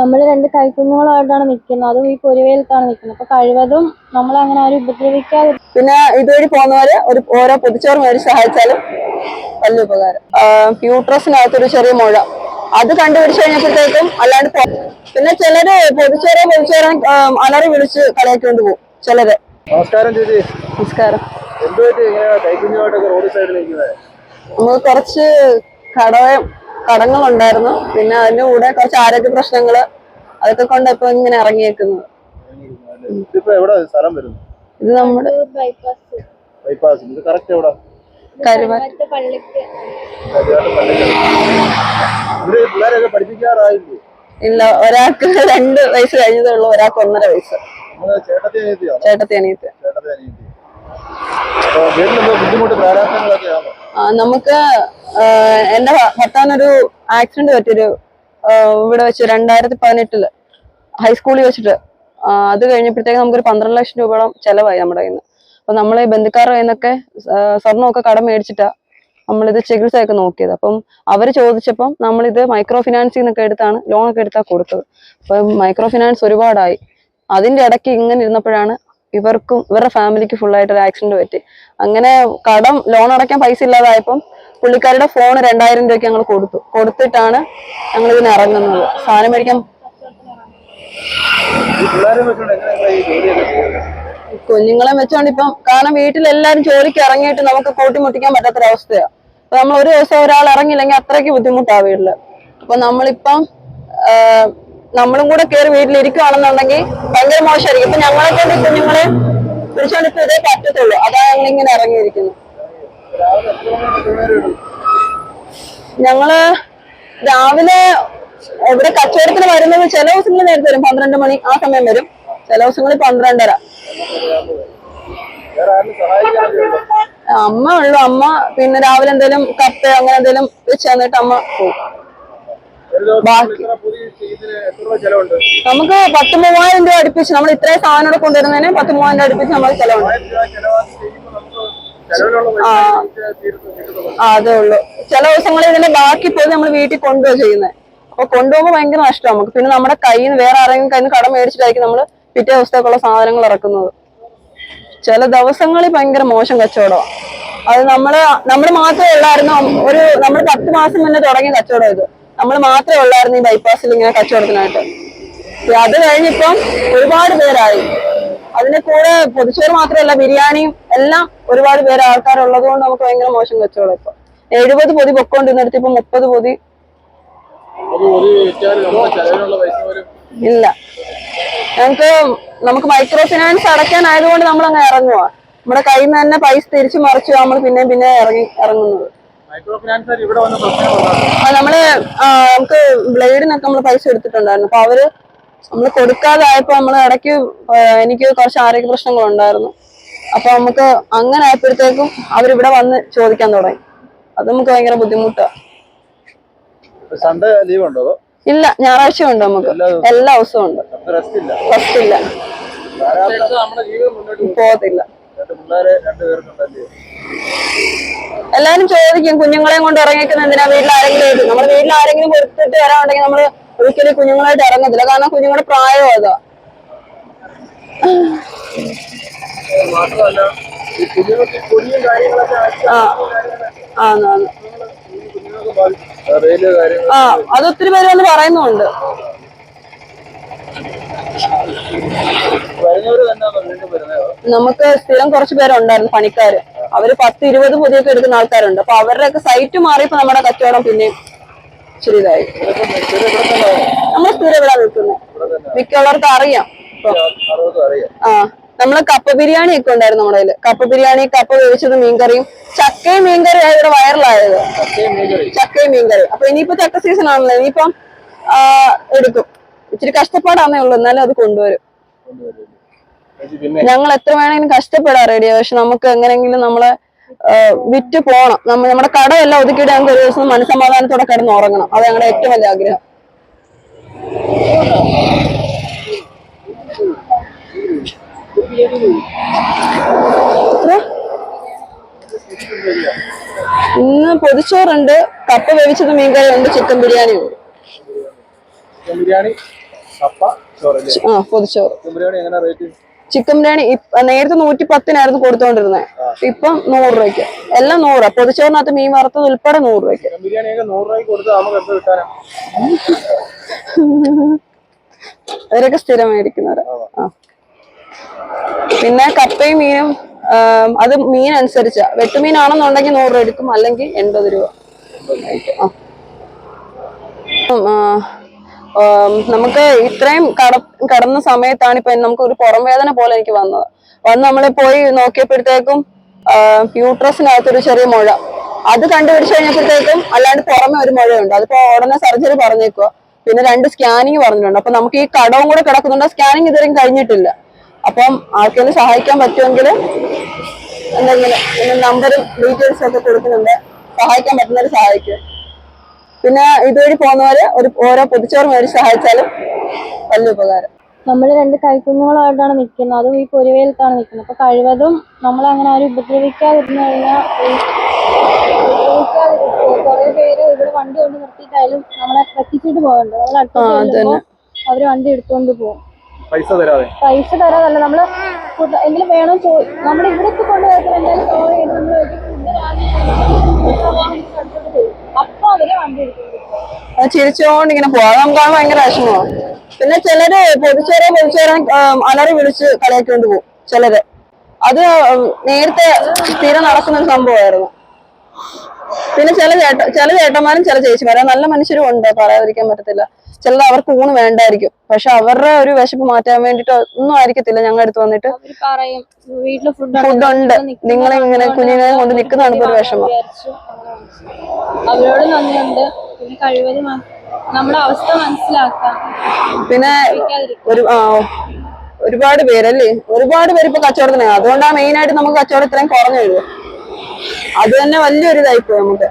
നമ്മൾ രണ്ട് കൈക്കുഞ്ഞുങ്ങളായിട്ടാണ് നിൽക്കുന്നത് അതും ഈ പൊരുവേലത്താണ് നിൽക്കുന്നത് അപ്പൊ കഴിവതും നമ്മൾ അങ്ങനെ ആരും ഉപദ്രവിക്കാതെ പിന്നെ ഇതുവഴി പോകുന്നവര് ഒരു ഓരോ പൊതിച്ചോറ് മേടിച്ച് സഹായിച്ചാലും വലിയ ഉപകാരം. യൂട്രസിനകത്തൊരു ചെറിയ മുഴ. അത് കണ്ടുപിടിച്ച് കഴിഞ്ഞപ്പോഴത്തേക്കും അല്ലാണ്ട് പിന്നെ ചിലര് പൊതിച്ചോറ് പൊതിച്ചോറ് അലറി വിളിച്ച് കളയാക്കൊണ്ട് പോകും. ചിലര്. നമസ്കാരം ചേച്ചി. നമസ്കാരം. നമുക്ക് കുറച്ച് കട കടങ്ങളുണ്ടായിരുന്നു. പിന്നെ അതിന്റെ കൂടെ കുറച്ച് ആരോഗ്യ പ്രശ്നങ്ങൾ അതൊക്കെ കൊണ്ട് ഇപ്പൊ ഇങ്ങനെ ഇറങ്ങിയേക്കുന്നത് ഇത് നമ്മുടെ ഇല്ല ഒരാൾക്ക് രണ്ട് വയസ്സ് കഴിഞ്ഞതേ ഉള്ളൂ ഒരാൾക്ക് ഒന്നര വയസ്സ്. ചേട്ടത്തി അനിയത്ത്. നമുക്ക് എന്റെ ഭർത്താവിന് ഭർത്താവിനൊരു ആക്സിഡന്റ് പറ്റിയൊരു ഇവിടെ വെച്ച് രണ്ടായിരത്തി പതിനെട്ടിൽ ഹൈസ്കൂളിൽ വെച്ചിട്ട്. അത് കഴിഞ്ഞപ്പോഴത്തേക്ക് നമുക്കൊരു പന്ത്രണ്ട് ലക്ഷം രൂപയോളം ചെലവായി നമ്മുടെ കയ്യിൽ നിന്ന് അപ്പൊ നമ്മൾ ഈ ബന്ധുക്കാരുടെ കയ്യിൽ സ്വർണമൊക്കെ കടം മേടിച്ചിട്ടാ നമ്മളിത് ചികിത്സയൊക്കെ നോക്കിയത്. അപ്പം അവർ ചോദിച്ചപ്പം നമ്മളിത് മൈക്രോ ഫിനാൻസിൽ നിന്നൊക്കെ എടുത്താണ് ലോണൊക്കെ എടുത്താൽ കൊടുത്തത്. അപ്പം മൈക്രോ ഫിനാൻസ് ഒരുപാടായി. അതിന്റെ ഇടയ്ക്ക് ഇങ്ങനെ ഇരുന്നപ്പോഴാണ് ഇവർക്കും ഇവരുടെ ഫാമിലിക്ക് ഫുൾ ആയിട്ട് ഒരു ആക്സിഡന്റ് പറ്റി. അങ്ങനെ കടം ലോൺ അടയ്ക്കാൻ പൈസ ഇല്ലാതായപ്പം പുള്ളിക്കാരുടെ ഫോൺ രണ്ടായിരം രൂപയ്ക്ക് ഞങ്ങൾ കൊടുത്തു. കൊടുത്തിട്ടാണ് ഞങ്ങൾ ഇതിന് ഇറങ്ങുന്നത്. സാധനം മേടിക്കാൻ കുഞ്ഞുങ്ങളെ വെച്ചോണ്ട് ഇപ്പം കാരണം വീട്ടിൽ എല്ലാരും ജോലിക്ക് ഇറങ്ങിയിട്ട് നമുക്ക് കൂട്ടിമുട്ടിക്കാൻ പറ്റാത്തൊരവസ്ഥയാണ് അപ്പൊ നമ്മൾ ഒരു ദിവസം ഒരാൾ ഇറങ്ങിയില്ലെങ്കിൽ അത്രയ്ക്ക് ബുദ്ധിമുട്ടാ വീട്ടിൽ. അപ്പൊ നമ്മളിപ്പം നമ്മളും കൂടെ കയറി വീട്ടിലിരിക്കുകയാണെന്നുണ്ടെങ്കിൽ ഭയങ്കര മോശമായിരിക്കും ഇപ്പൊ ഞങ്ങളെ കൊണ്ട് കുഞ്ഞുങ്ങളെ പിടിച്ചോണ്ട് ഇപ്പൊ ഇതേ പറ്റത്തുള്ളൂ. അതാ ഞങ്ങൾ ഇങ്ങനെ ഇറങ്ങിയിരിക്കുന്നത്. ഞങ്ങൾ രാവിലെ ഇവിടെ കച്ചവടത്തിന് വരുന്നത് ചില ദിവസങ്ങളിൽ നേരത്തെ വരും. പന്ത്രണ്ട് മണി ആ സമയം വരും. ചില ദിവസങ്ങളിൽ പന്ത്രണ്ടര. അമ്മ ഉള്ളു. അമ്മ പിന്നെ രാവിലെ എന്തേലും കപ്പ അങ്ങനെ എന്തേലും വെച്ച് തന്നിട്ട് അമ്മ പോകും നമുക്ക് പത്ത് മൂവായിരം രൂപ അടുപ്പിച്ച് നമ്മൾ ഇത്രയും സാധനം കൊണ്ടുവരുന്നതിന് പത്ത് മൂവായിരം രൂപ അടുപ്പിച്ച് നമ്മൾ ചെലവുണ്ട്. ആ. അതേ ഉള്ളൂ. ചില ദിവസങ്ങളിൽ ഇതിന്റെ ബാക്കി പോയി നമ്മൾ വീട്ടിൽ കൊണ്ടുപോയി ചെയ്യുന്നത് അപ്പൊ കൊണ്ടുപോകുമ്പോൾ ഭയങ്കര നഷ്ടം നമുക്ക്. പിന്നെ നമ്മുടെ കയ്യിൽ നിന്ന് വേറെ ആരെങ്കിലും കയ്യിൽ നിന്ന് കടം മേടിച്ചിട്ടായിരിക്കും നമ്മൾ പിറ്റേ ദിവസത്തേക്കുള്ള സാധനങ്ങൾ ഇറക്കുന്നത്. ചില ദിവസങ്ങളിൽ ഭയങ്കര മോശം കച്ചവടമാണ് അത് നമ്മൾ നമ്മൾ മാത്രമേ ഉള്ളായിരുന്നു. ഒരു നമ്മൾ പത്ത് മാസം മുന്നേ തുടങ്ങിയ കച്ചവടം ഇത്. നമ്മൾ മാത്രമേ ഉള്ളായിരുന്നു ഈ ബൈപ്പാസിൽ ഇങ്ങനെ കച്ചവടത്തിനായിട്ട്. അത് കഴിഞ്ഞിപ്പം ഒരുപാട് പേരായി. അതിന്റെ കൂടെ പൊതിച്ചോറ് മാത്രമല്ല ബിരിയാണിയും എല്ലാം ഒരുപാട് പേര് ആൾക്കാരുള്ളത് കൊണ്ട് നമുക്ക് ഭയങ്കര മോശം കച്ചവടം ഇപ്പൊ. എഴുപത് പൊതി പൊക്കോണ്ടിരുന്നിടത്ത് ഇപ്പൊ മുപ്പത് പൊതി. ഇല്ല. ഞങ്ങക്ക് നമുക്ക് മൈക്രോ ഫിനാൻസ് അടയ്ക്കാനായതുകൊണ്ട് നമ്മൾ അങ്ങ് ഇറങ്ങുക നമ്മുടെ കയ്യിൽ നിന്ന് തന്നെ പൈസ തിരിച്ചു മറിച്ചു നമ്മൾ പിന്നെയും പിന്നെ ഇറങ്ങി ഇറങ്ങുന്നത്. നമ്മൾ നമുക്ക് ബ്ലേഡിനൊക്കെ നമ്മൾ പൈസ എടുത്തിട്ടുണ്ടായിരുന്നു. അപ്പൊ അവർ നമ്മൾ കൊടുക്കാതായപ്പോ നമ്മൾ ഇടയ്ക്ക് എനിക്ക് കുറച്ച് ആരോഗ്യ പ്രശ്നങ്ങൾ ഉണ്ടായിരുന്നു അപ്പൊ നമുക്ക് അങ്ങനെ ആയപ്പോഴത്തേക്കും അവരിവിടെ വന്ന് ചോദിക്കാൻ തുടങ്ങി. അത് നമുക്ക് ഭയങ്കര ബുദ്ധിമുട്ടാണ് സൺഡേ ലീവ് ഉണ്ടോ ഇല്ല ഞായറാഴ്ച ഉണ്ട് നമുക്ക്. എല്ലാ ദിവസവും? ഉണ്ട്. റെസ്റ്റ് ഇല്ല? ഫസ്റ്റ് ഇല്ല. ധാരാളം നമ്മുടെ ജീവിതം മുന്നോട്ട് പോകും പോകത്തില്ല. എല്ലാരും ചോദിക്കും കുഞ്ഞുങ്ങളെയും കൊണ്ട് ഇറങ്ങിക്കുന്ന എന്തിനാ? വീട്ടിൽ ആരെങ്കിലും ആയിട്ട് നമ്മുടെ വീട്ടിൽ ആരെങ്കിലും കൊടുത്തിട്ട് വരാനുണ്ടെങ്കിൽ നമ്മൾ ഒരിക്കലും കുഞ്ഞുങ്ങളായിട്ട് ഇറങ്ങത്തില്ല. കാരണം കുഞ്ഞുങ്ങളുടെ പ്രായം അതാ. മാത്രമല്ല ഈ കുഞ്ഞുങ്ങൾക്ക് കാര്യങ്ങളൊക്കെ ആ. ആന്ന് ആന്ന് ഈ കുഞ്ഞുങ്ങൾക്ക് ബാധിക്കും റെയിൽ കാര്യങ്ങൾ ആ അത് ഒത്തിരി പേര് വന്ന് പറയുന്നുണ്ട് വരുന്നവര് തന്നെയാണോ വീണ്ടും വരുന്നത് നമുക്ക് സ്ഥിരം കുറച്ച് പേരുണ്ടായിരുന്നു പണിക്കാര്. അവർ പത്ത് ഇരുപത് പുതിയ എടുക്കുന്ന ആൾക്കാരുണ്ട്. അപ്പൊ അവരുടെയൊക്കെ സൈറ്റ് മാറിയപ്പോ നമ്മുടെ കച്ചവടം പിന്നെ ഇച്ചിരി ഇതായി. നമ്മൾ സ്ഥിരം ഇവിടെ നിൽക്കുന്നത് മിക്കവർക്ക് അറിയാം. ആ. നമ്മൾ കപ്പ ബിരിയാണി ഒക്കെ ഉണ്ടായിരുന്നു നമ്മുടെ കയ്യിൽ. കപ്പ ബിരിയാണി കപ്പ വേവിച്ചത് മീൻകറിയും ചക്കയും മീൻകറി ഇവിടെ വൈറലായത് ചക്കയും മീൻകറി അപ്പൊ ഇനിയിപ്പോ ചക്ക സീസൺ ആണല്ലോ. ഇനിയിപ്പം എടുക്കും. ഇച്ചിരി കഷ്ടപ്പാടാന്നേ ഉള്ളൂ. എന്നാലും അത് കൊണ്ടുവരും. ഞങ്ങൾ എത്ര വേണമെങ്കിലും കഷ്ടപ്പെടാൻ റെഡിയാ പക്ഷെ നമുക്ക് എങ്ങനെയെങ്കിലും നമ്മളെ വിറ്റ് പോണം. നമ്മ നമ്മുടെ കടമെല്ലാം ഒതുക്കിയിട്ട് ഞങ്ങൾക്ക് ഒരു ദിവസം മനസ്സമാധാനത്തോടെ കിടന്ന് ഉറങ്ങണം. അത് ഞങ്ങളുടെ ഏറ്റവും വലിയ ആഗ്രഹം എത്ര? ഇന്ന് പൊതിച്ചോറുണ്ട് കപ്പ വേവിച്ചത് മീൻകറി ഉണ്ട് ചിക്കൻ ബിരിയാണി ഉണ്ട് ചിക്കൻ ബിരിയാണി ആ പൊതിച്ചോറ്. ചിക്കൻ ബിരിയാണി നേരത്തെ നൂറ്റി പത്തിനായിരുന്നു കൊടുത്തോണ്ടിരുന്നത് ഇപ്പം നൂറ് രൂപയ്ക്ക്. എല്ലാം നൂറ്. പൊതിച്ചോറിനകത്ത് മീൻ വറുത്തത് ഉൾപ്പെടെ നൂറ് രൂപയ്ക്ക്. അവരൊക്കെ സ്ഥിരമായിരിക്കുന്നവരാ. ആ. പിന്നെ കപ്പയും മീനും അത് മീൻ അനുസരിച്ചാ. വെട്ടുമീനാണെന്നുണ്ടെങ്കിൽ നൂറ് രൂപ എടുക്കും അല്ലെങ്കിൽ എൺപത് രൂപ. നമുക്ക് ഇത്രയും കട കടന്ന സമയത്താണ് ഇപ്പൊ നമുക്ക് ഒരു പുറം വേദന പോലെ എനിക്ക് വന്നത്. വന്ന് നമ്മൾ പോയി നോക്കിയപ്പോഴത്തേക്കും യൂട്രസിനകത്തൊരു ചെറിയ മുഴ. അത് കണ്ടുപിടിച്ചു കഴിഞ്ഞപ്പോഴത്തേക്കും അല്ലാണ്ട് പുറമെ ഒരു മുഴയുണ്ട്. അതിപ്പോ ഉടനെ സർജറി പറഞ്ഞേക്കുക പിന്നെ രണ്ട് സ്കാനിങ് പറഞ്ഞിട്ടുണ്ട്. അപ്പൊ നമുക്ക് ഈ കടവും കൂടെ കിടക്കുന്നുണ്ട്. സ്കാനിങ് ഇതുവരെയും കഴിഞ്ഞിട്ടില്ല. അപ്പം ആർക്കെങ്കിലും സഹായിക്കാൻ പറ്റുമെങ്കിൽ എന്തെങ്കിലും നമ്പറും ഡീറ്റെയിൽസും ഒക്കെ കൊടുക്കുന്നുണ്ട്. സഹായിക്കാൻ പറ്റുന്നവർ സഹായിക്കും. പിന്നെ ഇതുവഴി പോകുന്നവര് ഒരു ഓരോ പൊതിച്ചോറ് മേടിച്ച് സഹായിച്ചാലും വലിയ ഉപകാരം. നമ്മൾ രണ്ട് കൈക്കുഞ്ഞുങ്ങളായിട്ടാണ് നിൽക്കുന്നത് അതും ഈ പൊരുവേലത്താണ് നിൽക്കുന്നത് അപ്പൊ കഴിവതും നമ്മൾ അങ്ങനെ ആരും ഉപദ്രവിക്കാതിരുന്നു കഴിഞ്ഞാൽ കുറെ പേര് ഇവിടെ വണ്ടി കൊണ്ട് നിർത്തിയിട്ടായാലും നമ്മളെ പറ്റിച്ചിട്ട് പോകുന്നുണ്ട് നമ്മൾ അടുത്ത് അവർ വണ്ടി എടുത്തുകൊണ്ട് പോകും. പൈസ തരാതെ? പൈസ തരാതല്ല നമ്മൾ എന്തെങ്കിലും വേണം ചോ നമ്മൾ ഇവിടെ ഇപ്പൊ ഫുഡ് അപ്പൊ അവർ വണ്ടി ചിരിച്ചുകൊണ്ട് ഇങ്ങനെ പോവാം. നമുക്ക് ഭയങ്കര വിഷമമാണ് പിന്നെ ചിലര് പൊതിച്ചേരെ പൊതിച്ചോറെ അലറി വിളിച്ച് കളിയാക്കിക്കൊണ്ട് പോകും. ചിലര്. അത് നേരത്തെ സ്ഥിരം നടക്കുന്ന ഒരു സംഭവമായിരുന്നു. പിന്നെ ചില ചേട്ട ചില ചേട്ടന്മാരും ചില ചേച്ചിമാരും നല്ല മനുഷ്യരും ഉണ്ട് പറയാതിരിക്കാൻ പറ്റത്തില്ല. ചിലത് അവർക്ക് ഊണ് വേണ്ടായിരിക്കും. പക്ഷെ അവരുടെ ഒരു വിശപ്പ് മാറ്റാൻ വേണ്ടിട്ട് ഒന്നും ആയിരിക്കത്തില്ല ഞങ്ങൾ അടുത്ത് വന്നിട്ട്. ഫുഡുണ്ട് നിങ്ങൾ ഇങ്ങനെ കുഞ്ഞിനെ കൊണ്ട് നിൽക്കുന്നതാണ് ഇപ്പൊ ഒരു വിഷമം. അവരോട് നന്ദിയുണ്ട്. പിന്നെ കഴിവതും മ- നമ്മുടെ അവസ്ഥ മനസ്സിലാക്കാം. പിന്നെ ഒരു ആ ഒരുപാട് പേരല്ലേ? ഒരുപാട് പേര് ഇപ്പൊ കച്ചവടത്തിനാണ് അതുകൊണ്ടാണ് മെയിൻ ആയിട്ട് നമുക്ക് കച്ചവടം ഇത്രയും കുറഞ്ഞു വരുന്നത്. അത് തന്നെ വലിയൊരു ഇതായിപ്പോ നമുക്ക്.